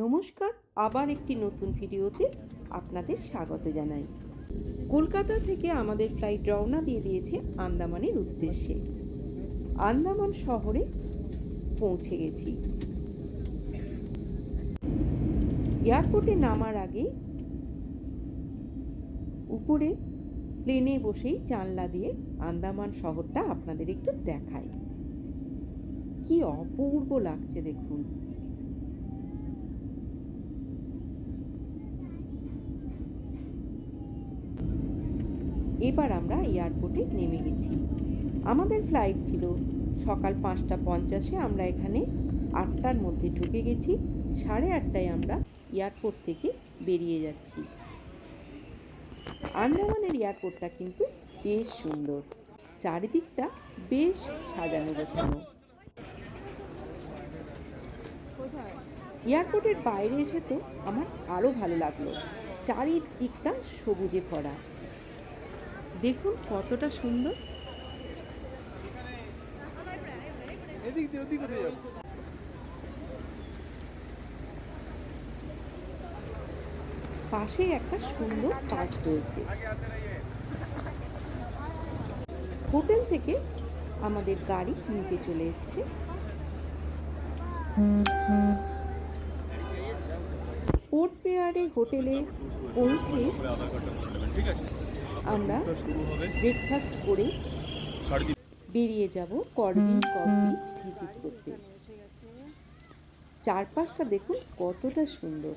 নমস্কার, আবার একটি নতুন ভিডিওতে আপনাদের স্বাগত জানাই। কলকাতা থেকে আমাদের ফ্লাইট রওনা দিয়ে দিয়েছে আন্দামানের উদ্দেশ্যে। আন্দামান শহরে পৌঁছে গেছি। এয়ারপোর্টে নামার আগে উপরে প্লেনে বসেই জানলা দিয়ে আন্দামান শহরটা আপনাদের একটু দেখায় কি অপূর্ব লাগছে দেখুন। এবার আমরা এয়ারপোর্টে নেমে গেছি। আমাদের ফ্লাইট ছিল সকাল পাঁচটা পঞ্চাশে। আমরা এখানে আটটার মধ্যে ঢুকে গেছি। সাড়ে আটটায় আমরা এয়ারপোর্ট থেকে বেরিয়ে যাচ্ছি। আন্দামানের এয়ারপোর্টটা কিন্তু বেশ সুন্দর। চারিদিকটা বেশ সাজানো গোছানো। এয়ারপোর্টের বাইরে এসে তো আমার আরও ভালো লাগল। চারিদিকটা সবুজে ভরা। দেখুন কতটা সুন্দর। পাশে একটা সুন্দর পার্ক রয়েছে। হোটেল থেকে আমাদের গাড়ি নিতে চলে এসছে। পোর্ট পেয়ারে হোটেলে পৌঁছে ঠিক আছে। আমরা ব্রেকফাস্ট করে বেরিয়ে যাব করবিন কব ভিজিট করতে। চারপাশটা দেখুন কতটা সুন্দর।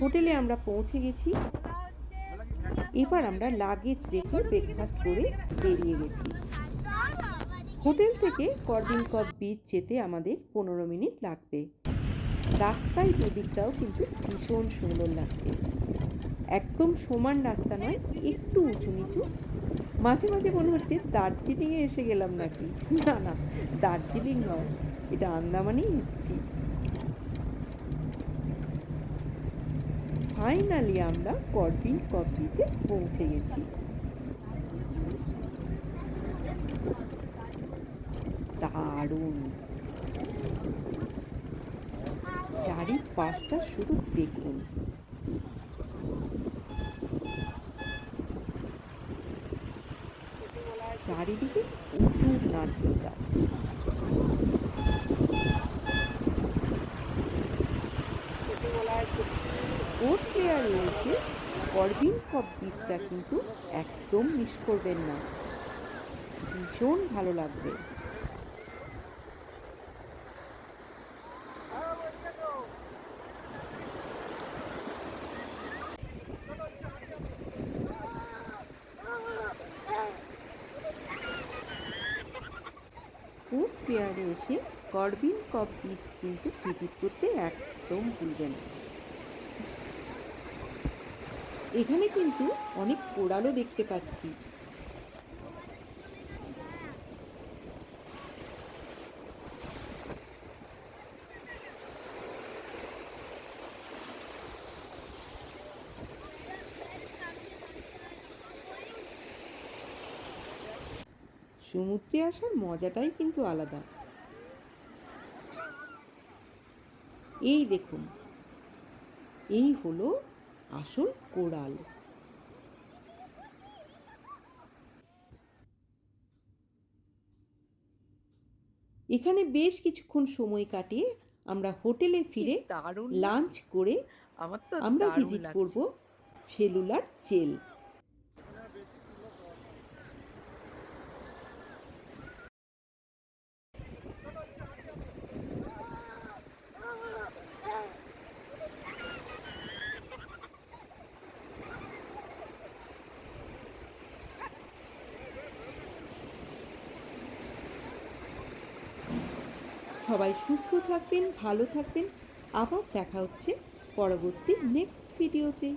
হোটেলে আমরা পৌঁছে গেছি। এবার আমরা লাগেজ রেখে ব্রেকফাস্ট করে বেরিয়ে গেছি। হোটেল থেকে করবিন কব বিচ যেতে আমাদের পনেরো মিনিট লাগবে। রাস্তায় দুদিকটাও কিন্তু ভীষণ সুন্দর লাগছে। একদম সমান রাস্তা নয়, একটু উঁচু নিচু। মাঝে মাঝে মনে হচ্ছে দার্জিলিংয়ে এসে গেলাম নাকি? না না, দার্জিলিং নয়, এটা আন্দামানেই এসেছি। ফাইনালি আমরা করবিন কপ বিচে পৌঁছে গেছি। দারুণ। চারিপাশটা শুধু দেখুন। চারিদিকে প্রচুর নারকেল গাছ। প্লেয়ারে এসে করবিন কপ বিচটা কিন্তু একদম মিস করবেন না। ভীষণ ভালো লাগবে। ফুড পেয়ারে এসে করবিন কপ বীজ কিন্তু ভিজিট করতে একদম ভুলবেন। এখানে কিন্তু অনেক কোড়ালও দেখতে পাচ্ছি সমুদ্রে আসার মজাটাই কিন্তু আলাদা। এই দেখুন এই হলো আসল কোরাল এখানে বেশ কিছুক্ষণ সময় কাটিয়ে আমরা হোটেলে ফিরে লাঞ্চ করে আমরা ভিজিট। করব সেলুলার জেল। সবাই সুস্থ থাকবেন ভালো থাকবেন। আবার দেখা হচ্ছে পরবর্তী নেক্সট ভিডিওতে